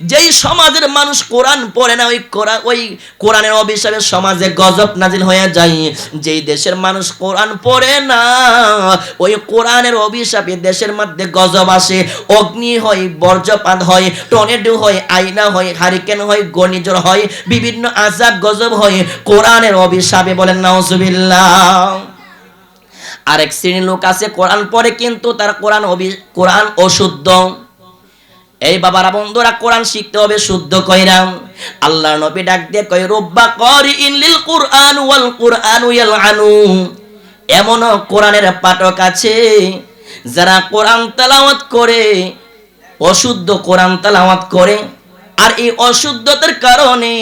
যেই সমাজের মানুষ কোরআন পড়ে না, ওই কোরআন ওই কোরআনের অভিশাপে সমাজে গজব নাজিল হয়ে যায়। যেই দেশের মানুষ কোরআন পড়ে না, ওই কোরআনের অভিশাপে দেশের মধ্যে গজব আসে, অগ্নি হয়, বর্জ্যপাত হয়, টর্নেডো হয় আইনা হয়, হারিকেন হয়, ঘূর্ণিঝড় হয়, বিভিন্ন আজাব, গজব হয়, কোরআনের অভিশাপে বলেন, নাউজুবিল্লাহ। আরেক শ্রেণির লোক আছে, কোরআন পড়ে কিন্তু তার কোরআন অভি, কোরআন অশুদ্ধ। এই বাবারা, বন্ধুরা, কোরআন শিখতে হবে শুদ্ধ কইরাম আল্লাহ নবী ডাক দিয়ে কই রব্বা করি ইনলিল কুরআন ওয়াল কুরআন ইয়ালআনু। এমন কোরআনের পাঠক আছে, যারা কোরআন তেলাওয়াত করে, অশুদ্ধ কোরআন তেলাওয়াত করে। আর এই অশুদ্ধতার কারণে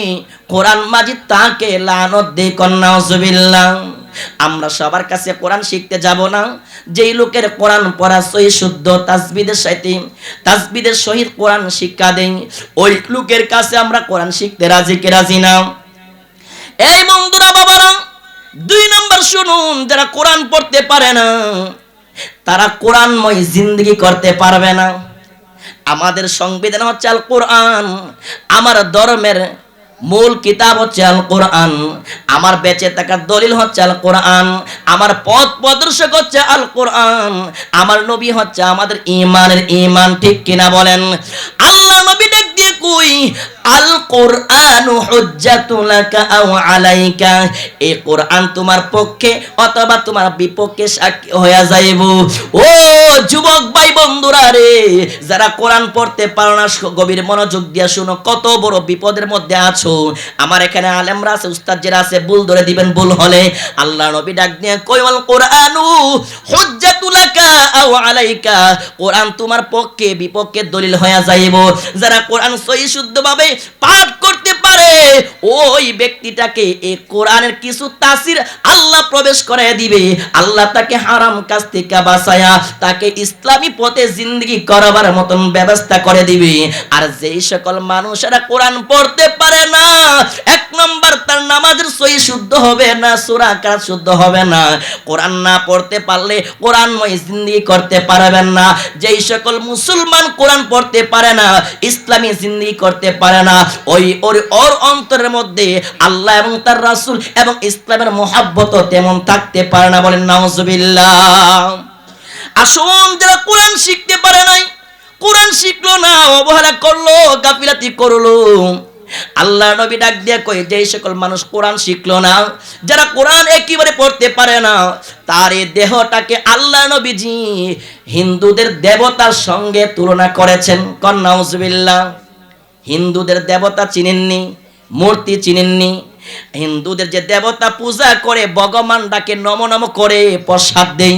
কোরআন মাজিদ তাকে লানত দেয়, কন্যা আমরা সবার কাছে কোরআন শিখতে যাব না। যেই লোকের কোরআন পড়া সহি, শুদ্ধ তাসবিদের সাথে তাসবিদের সহিত কোরআন শিক্ষা দেই, ওই লোকের কাছে আমরা কোরআন শিখতে রাজি কে রাজি না? এই বন্ধুরা, বাবারা, দুই নম্বর শুনুন, যারা কোরআন পড়তে পারে না, তারা কোরআনময় জিন্দগি করতে পারবে না। আমাদের সংবিধান হচ্ছে আল কোরআন আমার ধর্মের মূল কিতাব হচ্ছে আল কোরআন আমার বেঁচে থাকার দলিল হচ্ছে আল কোরআন আমার পথ প্রদর্শক হচ্ছে আল কোরআন আমার নবী হচ্ছে আমাদের ইমানের ইমান ঠিক কিনা বলেন? আল্লাহ নবী ডাক দিয়ে কই? আল কোরআন হুজ্জাতুলাকা আও আলাইকা। এই কোরআন তোমার পক্ষে অথবা তোমার বিপক্ষে সাক্ষী হয়ে যাইব। ও যুবক ভাই বন্ধুরা রে, যারা কোরআন পড়তে পারো না গভীর মনোযোগ দিয়ে শুনো, কত বড় বিপদের মধ্যে আছো। আমার এখানে আলেমরা আছে উস্তাদজিরা আছে, ভুল ধরে দিবেন, ভুল হলে। আল্লাহ নবী ডাক দিয়ে কইল কোরআনু হুজ্জাতুলাকা আও আলাইকা। কোরআন তোমার পক্ষে, বিপক্ষে দলিল হয়ে যাইব। যারা কোরআন শুদ্ধভাবে পাঠ করতে পারে ওই ব্যক্তিটাকে এই কোরআনের কিছু তাসির আল্লাহ প্রবেশ করে দিবে। আল্লাহ তাকে হারাম কাজ থেকে বাঁচায়া তাকে ইসলামী পথে জিন্দগি করাবার মতন ব্যবস্থা করে দিবে। আর যেই সকল মানুষেরা কোরআন পড়তে পারে না, এক নম্বর তার নামাজের সহি শুদ্ধ হবে না, সূরা কাজ শুদ্ধ হবে না। কোরআন না পড়তে পারলে কোরআনময় জিন্দগি করতে পারবেন না। যেই সকল মুসলমান কোরআন পড়তে পারে না, ইসলামী জিন্দগি করতে পারে না। ওই ওর ওর অন্তরের মধ্যে আল্লাহ এবং তার রাসূল এবং ইসলামের মহাব্বত তেমন থাকতে পারে না বলেন, নাউজুবিল্লাহ। আসুন, যারা কোরআন শিখতে পারে নাই, কোরআন শিখলো না, অবহেলা করল, গাফিলাতি করল। আল্লাহ নবী ডাক দিয়ে কই যে সকল মানুষ কোরআন শিখলো না, যারা কোরআন একেবারে পড়তে পারে না, তার এই দেহটাকে আল্লাহ নবীজি হিন্দুদের দেবতার সঙ্গে তুলনা করেছেন। কন্যাউজবিল্লাহ হিন্দুদের দেবতা চিনেননি, মূর্তি চিনেননি। হিন্দুদের যে দেবতা পূজা করে ভগবান ডাকে নম নম করে প্রসাদ দেই,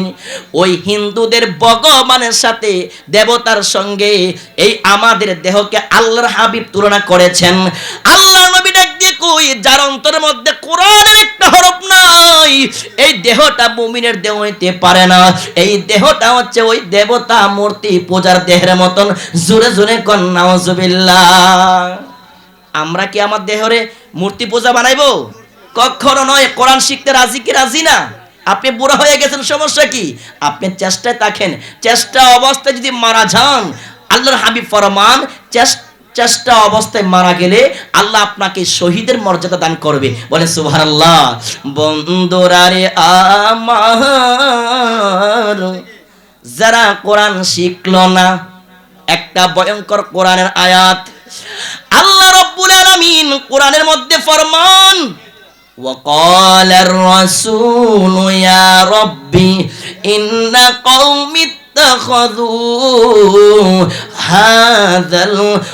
ওই হিন্দুদের ভগবানের সাথে দেবতার সঙ্গে এই আমাদের দেহকে আল্লাহর হাবিব তুলনা করেছেন। আল্লাহ নবী ডাক দিয়ে কই, যার অন্তরের মধ্যে কোরআনের একটা হরফ নাই। এই দেহটা মুমিনের দেহ হইতে পারে না। এই দেহটা হচ্ছে ওই দেবতা মূর্তি পূজার দেহের মতন। জোরে জোরে আমরা কি আমার দেহরে মূর্তি পূজা বানাইবো? কখনো নয়, কোরআন শিখতে রাজি কি, রাজি না? আপনি বুড়ো হয়ে গেছেন, সমস্যা কি? আপনি চেষ্টায় থাকেন। চেষ্টা অবস্থায় যদি মারা যান, আল্লাহর হাবিব ফরমান, চেষ্টা চেষ্টা অবস্থায় মারা গেলে আল্লাহ আপনাকে শহীদের মর্যাদা দান করবে বলে সুবহানাল্লাহ বন্ধুরা রে আমার যারা কোরআন শিখলো না একটা ভয়ঙ্কর কোরআনের আয়াত আল্লাহ রব্বুল আলামিন কোরআনের মধ্যে ফরমান وقال الرسول يا ربي إن قومي اتخذوا هذا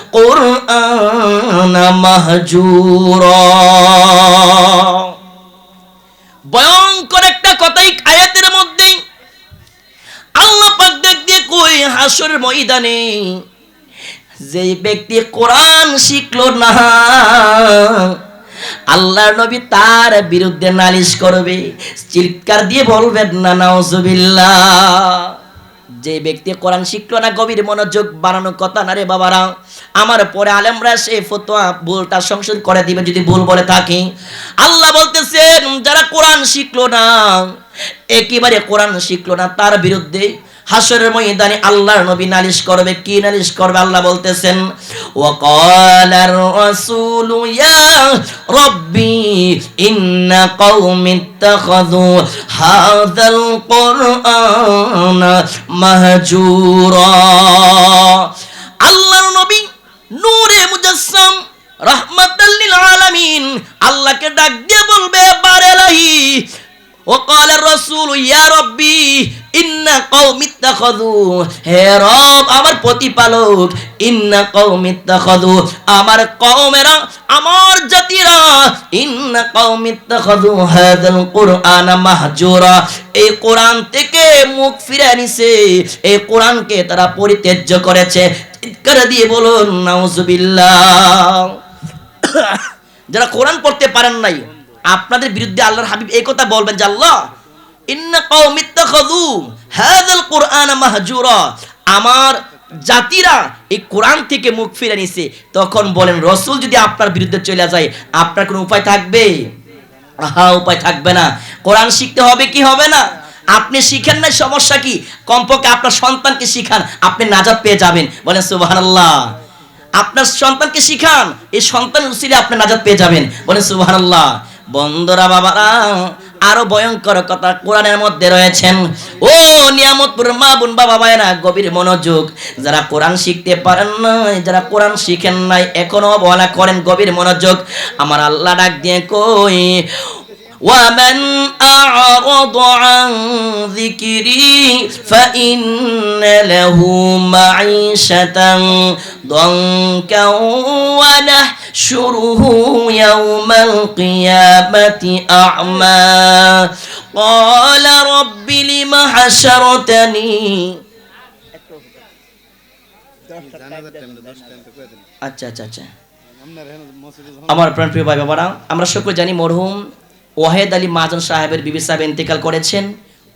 القرآن مهجورا ভয়ঙ্কর একটা কথাই আয়াতের মধ্যেই আল্লাহ পাক দেখ দিয়ে কই হাসরের ময়দানে যে ব্যক্তি কোরআন শিখলো না আল্লাহ নবী তার বিরুদ্ধে নালিশ করবে চিৎকার দিয়ে বলবেন না নাউজুবিল্লাহ যে ব্যক্তি কোরআন শিখলো না, গভীর মনোযোগ বানানো কথা না রে বাবারা। আমার পরে আলেমরা সে ফতোয়া ভুলটা সংশোধন করে দিবে যদি ভুল বলে থাকি। আল্লাহ বলতেছেন, যারা কোরআন শিখলো না, একেবারে কোরআন শিখলো না, তার বিরুদ্ধে হাসরের ময়দানে আল্লাহর নবী নালিশ করবে, কি নালিশ করবে? আল্লাহ বলতেছেন ওয়াকালার রাসূলু ইয়া রব্বি ইন্না কওমি ইত্তাখাযু হাযাল কুরআন মাহজুরা. আল্লাহর নবী নূরে মুজাসসাম রাহমাতাল লিল আলামিন আল্লাহকে ডাক দিয়ে বলবে বারেলাহি وقال الرسول يا ربي ইন্না কওমি ইত্তাখাযু হে রব আমার প্রতিপালক ইন্না কওমি ইত্তাখাযু আমার কওমেরা আমার জাতিরা ইন্না কওমি ইত্তাখাযু হাযাল কুরআন মাহজুরা এই কোরআন থেকে মুখ ফিরে নিছে এই কোরআনকে তারা পরিত্যাজ্য করেছে চিৎকার দিয়ে বলুন নাউজুবিল্লাহ যারা কোরআন পড়তে পারেন নাই আপনাদের বিরুদ্ধে আল্লাহর হাবিব এই কথা বলবেন যে আল্লাহ, ইন্না কওমি ইত্তাখাযু হাযাল কুরআন মাহজুরা। আমার জাতিরা এই কোরআন থেকে মুখ ফিরে নিছে। তখন বলেন, রসুল যদি আপনার বিরুদ্ধে চলে যায়, আপনার কোনো উপায় থাকবে? হা উপায় থাকবে না। কোরআন শিখতে হবে কি হবে না? আপনি শিখেন না সমস্যা কি? কমপক্ষে আপনার সন্তানকে শিখান, আপনি নাজাত পেয়ে যাবেন। বলেন, সুবহানাল্লাহ। আপনার সন্তানকে শিখান, এই সন্তান উসিলে আপনি নাজাত পেয়ে যাবেন। বলেন, সুবহানাল্লাহ। বন্ধুরা বাবারা আরো ভয়ঙ্কর কথা কোরআনের মধ্যে রয়েছেন ও নিয়ামতপুর মা বোন বাবা ভাইরা গভীর মনোযোগ যারা কোরআন শিখতে পারেন নাই যারা কোরআন শিখেন নাই এখনো বলা করেন গভীর মনোযোগ আমার আল্লাহ ডাক দিয়ে কই ومن أعرض عن ذكري فإن له معيشة ضنكا ونحشره يوم القيامة أعمى قال رب لم حشرتني আচ্ছা আচ্ছা আচ্ছা আমার প্রাণ প্রিয় ভাই বাবারা আমরা সকলে জানি মরহুম ওয়াহেদ আলী মাহাজন সাহেবের বিবি সাহেব ইন্তেকাল করেছেন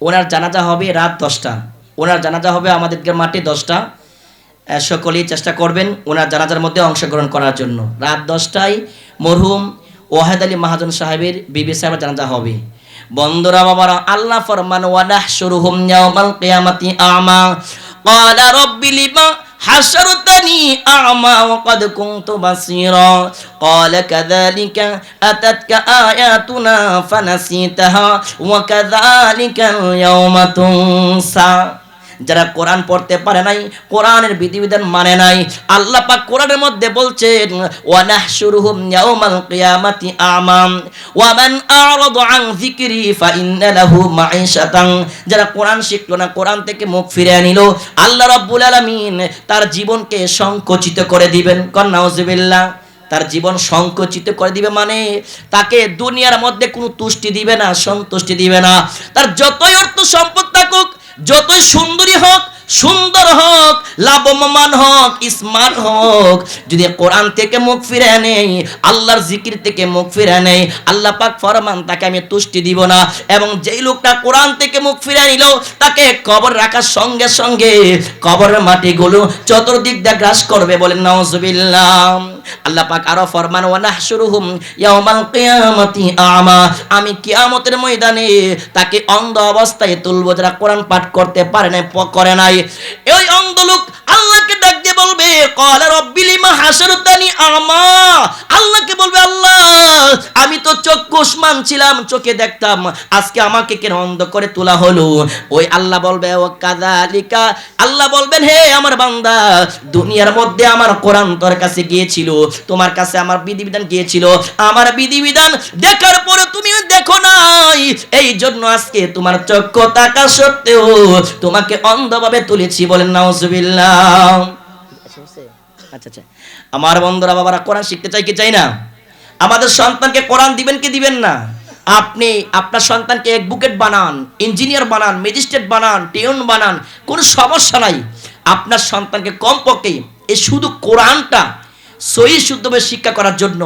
ওনার জানাজা হবে রাত দশটা ওনার জানাজা হবে আমাদের মাঠে দশটা আহ, সকলেই চেষ্টা করবেন ওনার জানাজার মধ্যে অংশগ্রহণ করার জন্য রাত দশটায় মরহুম ওয়াহেদ আলী মাহাজন সাহেবের বিবি সাহেবের জানাজা হবে বন্ধুরা বাবারা আল্লাহ ফরমান ওয়ানাহ শুরুহুম ইয়াউমাল কিয়ামাতি আমা قال رب لما حشرتني أعمى وقد كنت بصيرا قال كذلك أتتك آياتنا فنسيتها وكذلك اليوم تنسى যারা কোরআন পড়তে পারে নাই, কোরআনের বিধিবিধান মানে নাই। আল্লাহ পাক কোরআনের মধ্যে বলছেন ওয়া নাহশুরুহুম ইয়াউমাল কিয়ামাতি আমাম ওয়া মান আরাদা আন যিকরি ফা ইন্না লাহু মাঈশাতান। যারা কোরআন শিখলো না, কোরআন থেকে মুখ ফিরিয়ে নিল, আল্লাহ রাব্বুল আলামিন তার জীবনকে সংকুচিত করে দিবেন। কন, নাউজুবিল্লাহ, তার জীবন সংকুচিত করে দিবে মানে তাকে দুনিয়ার মধ্যে কোনো তুষ্টি দিবে না, সন্তুষ্টি দিবে না। তার যতই অর্থ সম্পদ থাকুক যতই সুন্দরী হোক সুন্দর হোক, লাভবান হোক স্মার্ট হোক। যদি কোরআন থেকে মুখ ফিরে নেই, আল্লাহর জিকির থেকে মুখ ফিরে নেই, আল্লাহ পাক ফরমান তাকে আমি তুষ্টি দিব না। এবং যেই লোকটা কোরআন থেকে মুখ ফিরে নিল তাকে কবর রাখার সঙ্গে সঙ্গে কবরের মাটিগুলো চতুর্দিক দিয়ে গ্রাস করবে বলেন নাউজুবিল্লাহ। আল্লাহ পাক আরও ফরমান ওয়া নাহশুরুহুম ইয়াউমাল কিয়ামাতি আমা আমি কিয়ামতের ময়দানে তাকে অন্ধ অবস্থায় তুলবো যারা কোরআন পাঠ করতে পারে না করে নাই। ওই আল্লাহকে বলবে মা আমা। আল্লাহকে বলবে, আল্লাহ, আমি তো চোখে দেখতাম, আজকে আমাকে কেন অন্ধ করে তোলা হলো? ওই আল্লাহ বলবে, ও কাদালিকা আল্লাহ বলবেন, হে আমার বান্দা, দুনিয়ার মধ্যে আমার কোরআন তোর কাছে গিয়েছিল, তোমার কাছে আমার বিধিবিধান গিয়েছিল। আমার বিধিবিধান দেখার পরে তুমি এই জন্য আজকে তোমার চক্ষু তাকা সত্ত্বেও তোমাকে অন্ধভাবে তুলেছি বলেন আচ্ছা আচ্ছা। আমার বন্ধুরা, বাবারা, কোরআন শিখতে চাই কি চাই না? আমাদের সন্তানকে কোরআন দিবেন কি দিবেন না? আপনি আপনার সন্তানকে বুকেট বানান, ইঞ্জিনিয়ার বানান, ম্যাজিস্ট্রেট বানান, টিউন বানান, কোনো সমস্যা নাই। আপনার সন্তানকে কমপক্ষে এই শুধু কোরআনটা সহি শুদ্ধভাবে শিক্ষা করার জন্য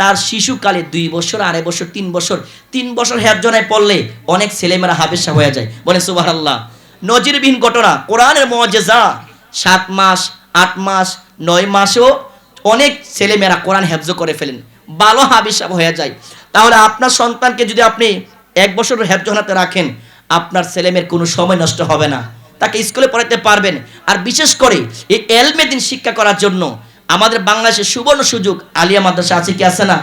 তার শিশুকালে দুই বছর, আড়াই বছর, তিন বছর তিন বছর হ্যাবজনায় পড়লে অনেক ছেলেমেয়েরা হাবেশা হয়ে যায়। বলে সুবাহ নজিরবিহীন ঘটনা, কোরআনের মজেজা, সাত মাস, আট মাস, নয় মাসেও অনেক ছেলেমেয়েরা কোরআন হেফজ করে ফেলেন। ভালো হাবিসাব হয়ে যায়। তাহলে আপনার সন্তানকে যদি আপনি এক বছর হেফজনাতে রাখেন, আপনার ছেলেমেয়ের কোনো সময় নষ্ট হবে না। তাকে স্কুলে পড়াতে পারবেন। আর বিশেষ করে এই এলমেদিন শিক্ষা করার জন্য আমাদের বাংলাদেশে সুবর্ণ সুযোগ আলিয়া মাদ্রাসা আছে কি আছে না?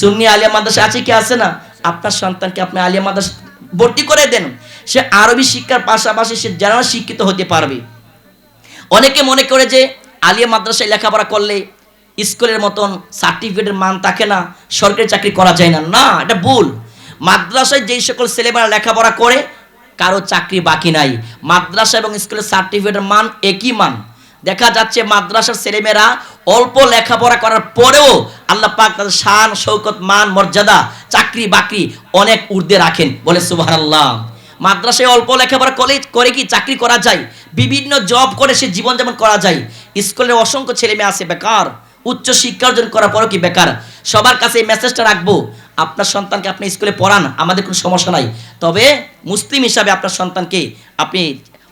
সুন্নি আলিয়া মাদ্রাসা আছে কি আছে না? আপনার সন্তানকে আপনি আলিয়া মাদ্রাসা ভর্তি করে দেন। সে আরবি শিক্ষার পাশাপাশি সে যেন শিক্ষিত হতে পারবে। অনেকে মনে করে যে আলিয়া মাদ্রাসায় লেখাপড়া করলে স্কুলের মতন সার্টিফিকেটের মান থাকে না, সরকারি চাকরি করা যায় না। না, এটা ভুল। মাদ্রাসায় যেই সকল ছেলেমেয়েরা লেখাপড়া করে, কারও চাকরি বাকি নাই। মাদ্রাসা এবং স্কুলের সার্টিফিকেটের মান একই মান। দেখা যাচ্ছে মাদ্রাসার ছেলেমেয়েরা অল্প লেখাপড়া করার পরেও আল্লাহ পাক তাদের শান, শৌকত, মান, মর্যাদা, চাকরি, বাকরি অনেক ঊর্ধ্বে রাখেন। বলে সুবহানাল্লাহ। মাদ্রাসায় অল্প লেখাপড়া করে করে কি চাকরি করা যায়? বিভিন্ন জব করে সে জীবনযাপন করা যায়। স্কুলের অসংখ্য ছেলে মেয়ে আছে, বেকার। উচ্চ শিক্ষা অর্জন করার পরও কি বেকার? সবার কাছে এই মেসেজটা রাখব, আপনার সন্তানকে আপনি স্কুলে পড়ান, আমাদের কোনো সমস্যা নাই। তবে মুসলিম হিসাবে আপনার সন্তানকে আপনি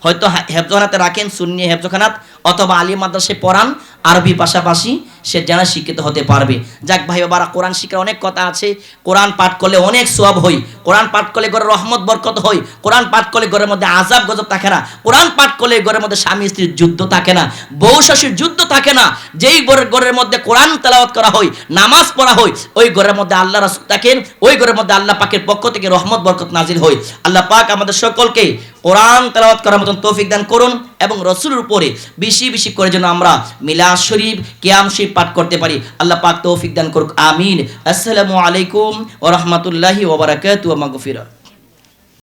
হয়তো হেফজখানাতে রাখেন সুন্নি হেফজখানাত অথবা আলী মাদ্রাসে পড়ান আরবি পাশাপাশি। সে যেন শিক্ষিত হতে পারবে। যাক ভাই বাবারা, কোরআন শিক্ষার অনেক কথা আছে। কোরআন পাঠ করলে অনেক সব হই। কোরআন পাঠ করলে ঘরে রহমত, বরকত হয় কোরআন পাঠ করলে ঘরের মধ্যে আজাব গজব থাকে না। কোরআন পাঠ করলে ঘরের মধ্যে স্বামী স্ত্রীর যুদ্ধ থাকে না। বউ শাশুর যুদ্ধ থাকে না। যেই ঘরের মধ্যে কোরআন তেলাওয়াত করা হয় নামাজ পড়া হয় ওই ঘরের মধ্যে আল্লাহ রাসূল থাকেন। ওই ঘরের মধ্যে আল্লাহ পাকের পক্ষ থেকে রহমত, বরকত নাজিল হয় আল্লাহ পাক আমাদের সকলকে কোরআন তেলাওয়াত করার মতন তৌফিক দান করুন এবং রসুলের উপরে বেশি বেশি করে যেন আমরা মিলাদ শরীফ, কিয়াম শরীফ পাঠ করতে পারি। আল্লাহ পাক তৌফিক দান করুক। আমিন। আসসালামু আলাইকুম ওয়া রাহমাতুল্লাহি ওয়া মাগফিরাহ